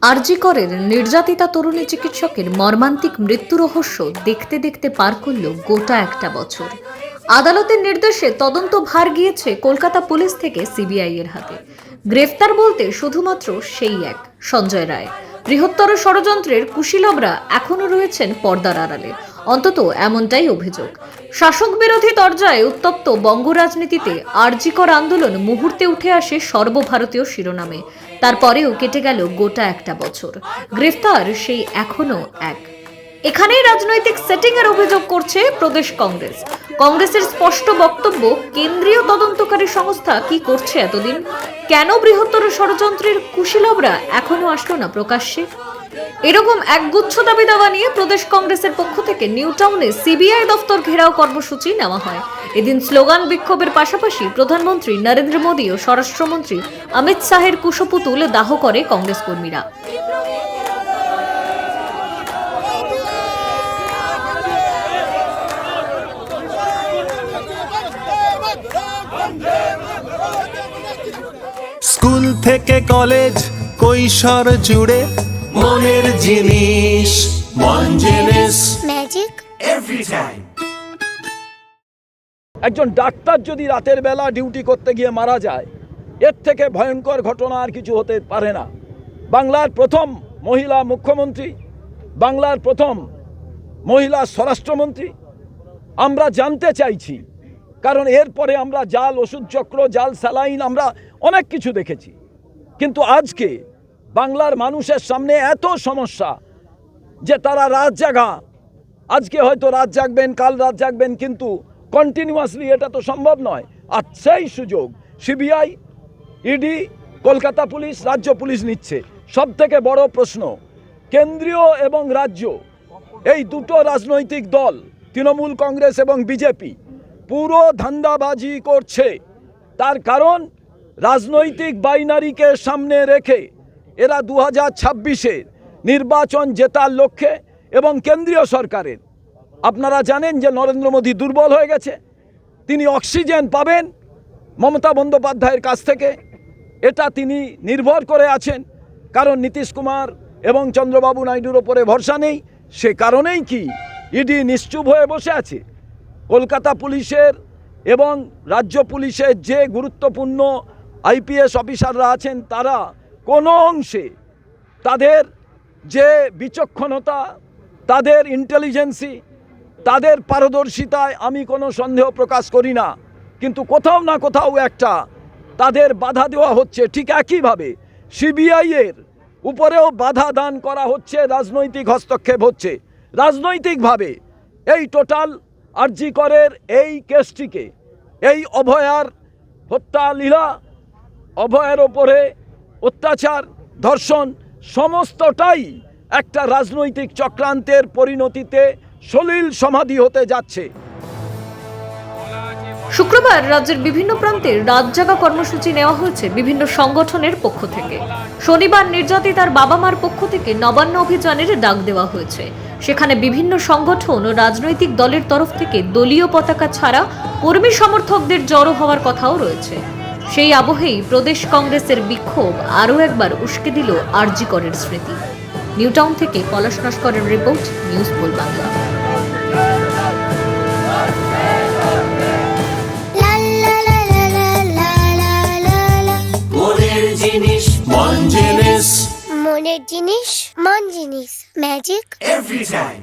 আরজি করের নির্যাতিতা তরুণী চিকিৎসকের মর্মান্তিক মৃত্যু রহস্য দেখতে দেখতে পার করল গোটা একটা বছর। আদালতের নির্দেশে তদন্ত ভার গিয়েছে কলকাতা পুলিশ থেকে সিবিআই এর হাতে। গ্রেফতার বলতে শুধুমাত্র সেই এক, সঞ্জয় রায়। বৃহত্তর ষড়যন্ত্রের কুশীলবরা এখনও রয়েছেন পর্দার আড়ালে। অন্তত এমনটাই অভিযোগ। শাসক বিরোধী দরজায় উত্তপ্ত বঙ্গ রাজনীতিতে আরজিকর আন্দোলন মুহূর্তে উঠে আসে সর্বভারতীয় শিরোনামে। তারপরেও কেটে গেল গোটা একটা বছর। গ্রেফতার সেই এখনও এক। এখানেই রাজনৈতিক সেটিং এর অভিযোগ করছে প্রদেশ কংগ্রেস। কংগ্রেসের স্পষ্ট বক্তব্য, কেন্দ্রীয় তদন্তকারী সংস্থা কি করছে এতদিন? কেন বৃহত্তর ষড়যন্ত্রের কুশীলবরা এখনও আসলো না প্রকাশ্যে? এরকম একগুচ্ছ দাবি দাওয়া নিয়ে প্রদেশ কংগ্রেসের পক্ষ থেকে নিউ টাউনে সিবিআই দফতর ঘেরাও কর্মসূচি নেওয়া হয়। এদিন স্লোগান বিক্ষোভের পাশাপাশি প্রধানমন্ত্রী নরেন্দ্র মোদী ও স্বরাষ্ট্রমন্ত্রী অমিত শাহের কুশপুতুল দাহ করে কংগ্রেস কর্মীরা। স্কুল থেকে কলেজ কৈশোর জুড়ে মনের জিনিস মন জিনিস ম্যাজিক এভরি টাইম একজন ডাক্তার যদি রাতের বেলা ডিউটি করতে গিয়ে মারা যায় এর থেকে ভয়ঙ্কর ঘটনা আর কিছু হতে পারে না। বাংলার প্রথম মহিলা মুখ্যমন্ত্রী বাংলার প্রথম মহিলা স্বরাষ্ট্রমন্ত্রী। আমরা জানতে চাইছি কারণ এরপরে আমরা জাল ওষুধ চক্র জাল স্যালাইন আমরা অনেক কিছু দেখেছি। কিন্তু আজকে বাংলার মানুষের সামনে এত সমস্যা যে তারা রাত জাগা। আজকে হয়তো রাত জাগবেন, কাল রাত জাগবেন, কিন্তু কন্টিনিউয়াসলি এটা তো সম্ভব নয়। আর সেই সুযোগ সিবিআই, ইডি, কলকাতা পুলিশ, রাজ্য পুলিশ নিচ্ছে। সব থেকে বড় প্রশ্ন, কেন্দ্রীয় এবং রাজ্য, এই দুটো রাজনৈতিক দল, তৃণমূল কংগ্রেস এবং বিজেপি, পুরো ধান্দাবাজি করছে। তার কারণ, রাজনৈতিক বাইনারিকে সামনে রেখে এরা দু হাজার ছাব্বিশে নির্বাচন জেতার লক্ষ্যে এবং কেন্দ্রীয় সরকারের। আপনারা জানেন যে নরেন্দ্র মোদী দুর্বল হয়ে গেছে। তিনি অক্সিজেন পাবেন মমতা বন্দ্যোপাধ্যায়ের কাছ থেকে। এটা তিনি নির্ভর করে আছেন। কারণ নীতিশ কুমার এবং চন্দ্রবাবু নাইডুর ওপরে ভরসা নেই। সে কারণেই কি ইডি নিশ্চুপ হয়ে বসে আছে। কলকাতা পুলিশের এবং রাজ্য পুলিশের যে গুরুত্বপূর্ণ আইপিএস অফিসাররা আছেন, তারা কোনো অংশে তাদের যে বিচক্ষণতা, তাদের ইন্টেলিজেন্সি তাদের পারদর্শিতায় আমি কোনো সন্দেহ প্রকাশ করি না। কিন্তু কোথাও না কোথাও একটা তাদের বাধা দেওয়া হচ্ছে ঠিক একইভাবে সিবিআইয়ের উপরেও বাধা দান করা হচ্ছে, রাজনৈতিক হস্তক্ষেপ হচ্ছে। রাজনৈতিকভাবে এই টোটাল আরজি করের এই কেসটিকে, এই অভয়ার হত্যা লীলা অভয়ের ওপরে অত্যাচার, ধর্ষণ, সমস্তটাই একটা রাজনৈতিক চক্রান্তের পরিণতিতে সলিল সমাধি হতে যাচ্ছে। শুক্রবার রাজ্যের বিভিন্ন প্রান্তে রাত জাগা কর্মসূচি নেওয়া হয়েছে বিভিন্ন সংগঠনের পক্ষ থেকে। শনিবার নির্যাতিতার বাবা মার পক্ষ থেকে নবান্ন অভিযানের ডাক দেওয়া হয়েছে। সেখানে বিভিন্ন সংগঠন ও রাজনৈতিক দলের তরফ থেকে দলীয় পতাকা ছাড়া কর্মী সমর্থকদের জড়ো হওয়ার কথাও রয়েছে। সেই আবহেই প্রদেশ কংগ্রেসের বিক্ষোভ আরও একবার উস্কে দিল আরজিকরের স্মৃতি। নিউটাউন থেকে পলাশ নস্করের রিপোর্ট নিউজ পোল বাংলা। মনের জিনিস মন জিনিস। Magic every time